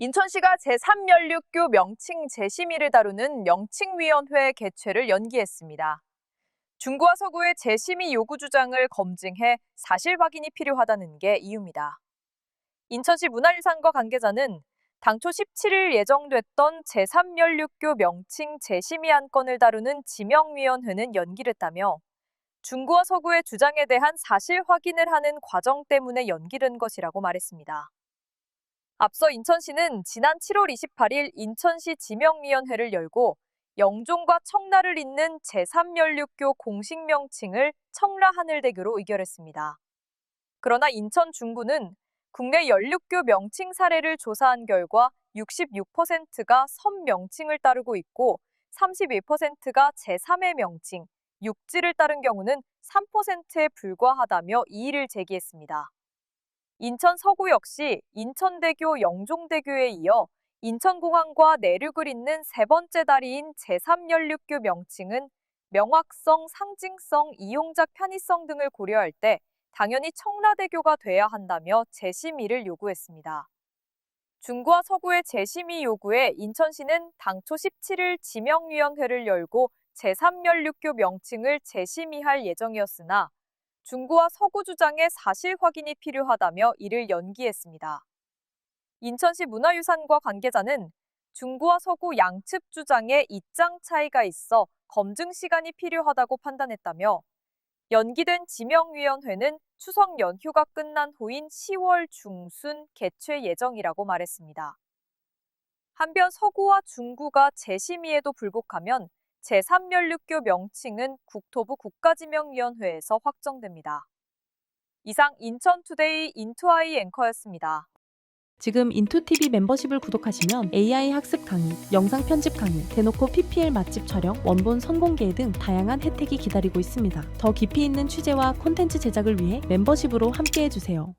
인천시가 제3연륙교 명칭 재심의를 다루는 명칭위원회 개최를 연기했습니다. 중구와 서구의 재심의 요구 주장을 검증해 사실 확인이 필요하다는 게 이유입니다. 인천시 문화유산과 관계자는 당초 17일 예정됐던 제3연륙교 명칭 재심의 안건을 다루는 지명위원회는 연기됐다며 중구와 서구의 주장에 대한 사실 확인을 하는 과정 때문에 연기된 것이라고 말했습니다. 앞서 인천시는 지난 7월 28일 인천시 지명위원회를 열고 영종과 청라를 잇는 제3연륙교 공식 명칭을 청라하늘대교로 의결했습니다. 그러나 인천 중구는 국내 연륙교 명칭 사례를 조사한 결과 66%가 선 명칭을 따르고 있고 31%가 제3의 명칭, 육지를 따른 경우는 3%에 불과하다며 이의를 제기했습니다. 인천 서구 역시 인천대교 영종대교에 이어 인천공항과 내륙을 잇는 세 번째 다리인 제3연륙교 명칭은 명확성, 상징성, 이용자 편의성 등을 고려할 때 당연히 청라대교가 돼야 한다며 재심의를 요구했습니다. 중구와 서구의 재심의 요구에 인천시는 당초 17일 지명위원회를 열고 제3연륙교 명칭을 재심의할 예정이었으나 중구와 서구 주장의 사실 확인이 필요하다며 이를 연기했습니다. 인천시 문화유산과 관계자는 중구와 서구 양측 주장에 입장 차이가 있어 검증 시간이 필요하다고 판단했다며 연기된 지명위원회는 추석 연휴가 끝난 후인 10월 중순 개최 예정이라고 말했습니다. 한편 서구와 중구가 재심의에도 불복하면 제3연륙교 명칭은 국토부 국가지명위원회에서 확정됩니다. 이상 인천투데이 인투아이 앵커였습니다. 지금 인투TV 멤버십을 구독하시면 AI 학습 강의, 영상 편집 강의, 대놓고 PPL 맛집 촬영, 원본 선공개 등 다양한 혜택이 기다리고 있습니다. 더 깊이 있는 취재와 콘텐츠 제작을 위해 멤버십으로 함께해주세요.